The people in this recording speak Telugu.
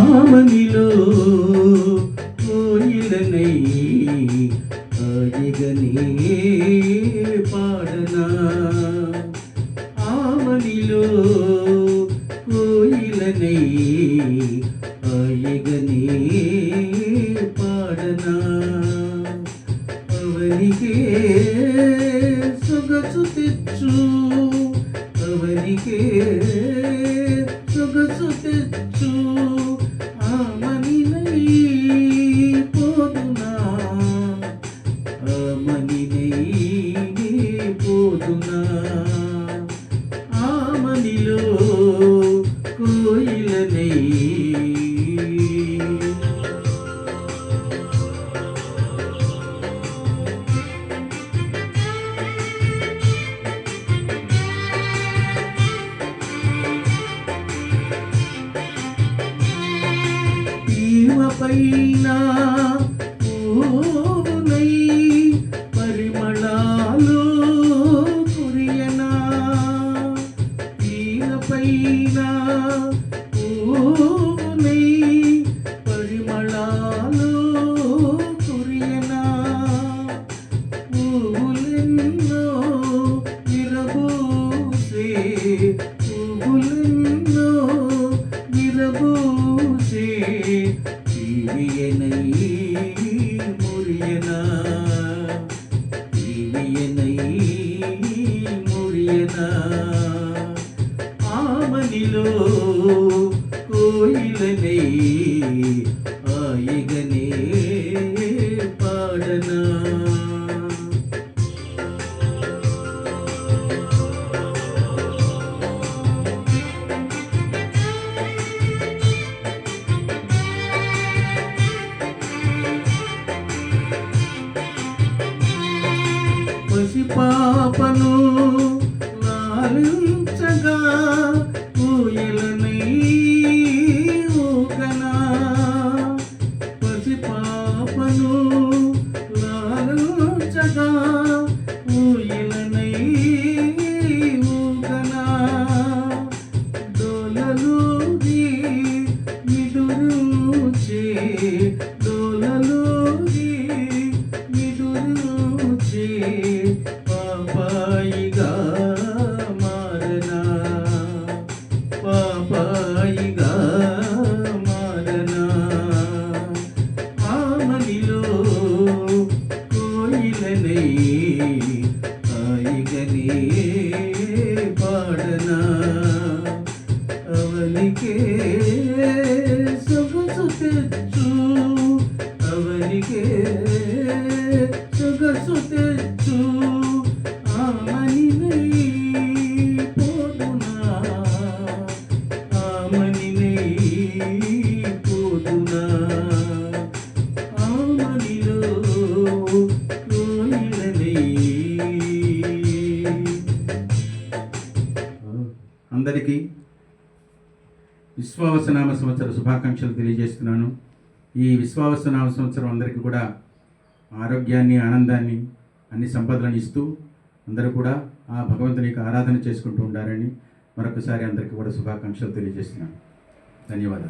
ఆమనిలో కోయిలనై ఆగిగనే పాడనా? ఆమనిలో కోయిలనై అవనికే సొగసు తెచ్చు. అవనికే సొగసు తెచ్చు. ఆమనినై పోదునా. పైన పూవునై పరిమళాలు కురియనా? పైన పూవునై ఆమనిలో కోయిలనై ఆయిగనే పాడనా. పసిపాపను లాలించగా புயலா అందరికీ విశ్వావసనామ సంవత్సర శుభాకాంక్షలు తెలియజేస్తున్నాను. ఈ విశ్వావసనామ సంవత్సరం అందరికీ కూడా ఆరోగ్యాన్ని ఆనందాన్ని అన్ని సంపదలను ఇస్తూ అందరూ కూడా ఆ భగవంతుని యొక్క ఆరాధన చేసుకుంటూ ఉండాలని మరొకసారి అందరికీ కూడా శుభాకాంక్షలు తెలియజేస్తున్నాను. ధన్యవాదాలు.